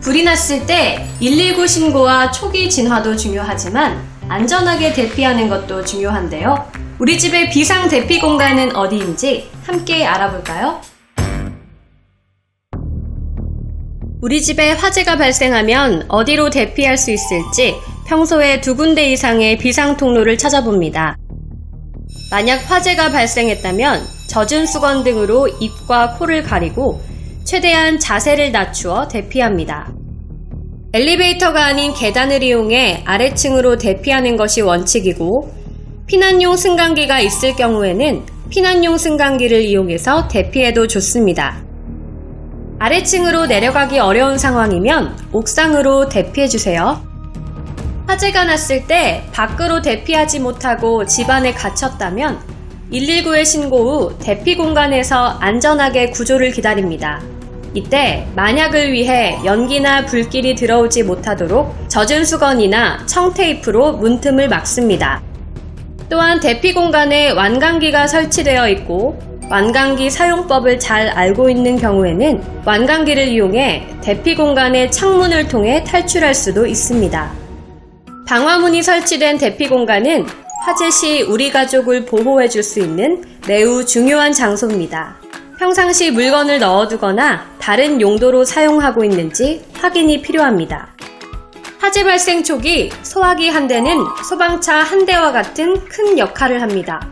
불이 났을 때 119 신고와 초기 진화도 중요하지만 안전하게 대피하는 것도 중요한데요. 우리 집의 비상 대피 공간은 어디인지 함께 알아볼까요? 우리 집에 화재가 발생하면 어디로 대피할 수 있을지 평소에 두 군데 이상의 비상 통로를 찾아봅니다. 만약 화재가 발생했다면 젖은 수건 등으로 입과 코를 가리고 최대한 자세를 낮추어 대피합니다. 엘리베이터가 아닌 계단을 이용해 아래층으로 대피하는 것이 원칙이고 피난용 승강기가 있을 경우에는 피난용 승강기를 이용해서 대피해도 좋습니다. 아래층으로 내려가기 어려운 상황이면 옥상으로 대피해주세요. 화재가 났을 때 밖으로 대피하지 못하고 집 안에 갇혔다면 119에 신고 후 대피 공간에서 안전하게 구조를 기다립니다. 이때 만약을 위해 연기나 불길이 들어오지 못하도록 젖은 수건이나 청테이프로 문틈을 막습니다. 또한 대피 공간에 완강기가 설치되어 있고 완강기 사용법을 잘 알고 있는 경우에는 완강기를 이용해 대피 공간의 창문을 통해 탈출할 수도 있습니다. 방화문이 설치된 대피 공간은 화재 시 우리 가족을 보호해 줄 수 있는 매우 중요한 장소입니다. 평상시 물건을 넣어두거나 다른 용도로 사용하고 있는지 확인이 필요합니다. 화재 발생 초기 소화기 한 대는 소방차 한 대와 같은 큰 역할을 합니다.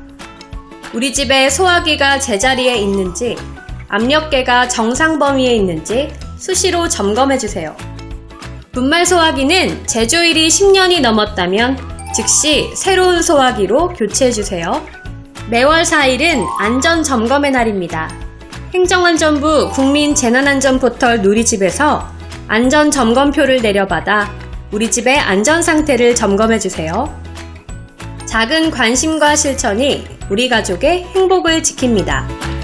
우리 집에 소화기가 제자리에 있는지, 압력계가 정상 범위에 있는지 수시로 점검해 주세요. 분말 소화기는 제조일이 10년이 넘었다면 즉시 새로운 소화기로 교체해 주세요. 매월 4일은 안전 점검의 날입니다. 행정안전부 국민재난안전포털 누리집에서 안전 점검표를 내려받아 우리 집의 안전 상태를 점검해 주세요. 작은 관심과 실천이 우리 가족의 행복을 지킵니다.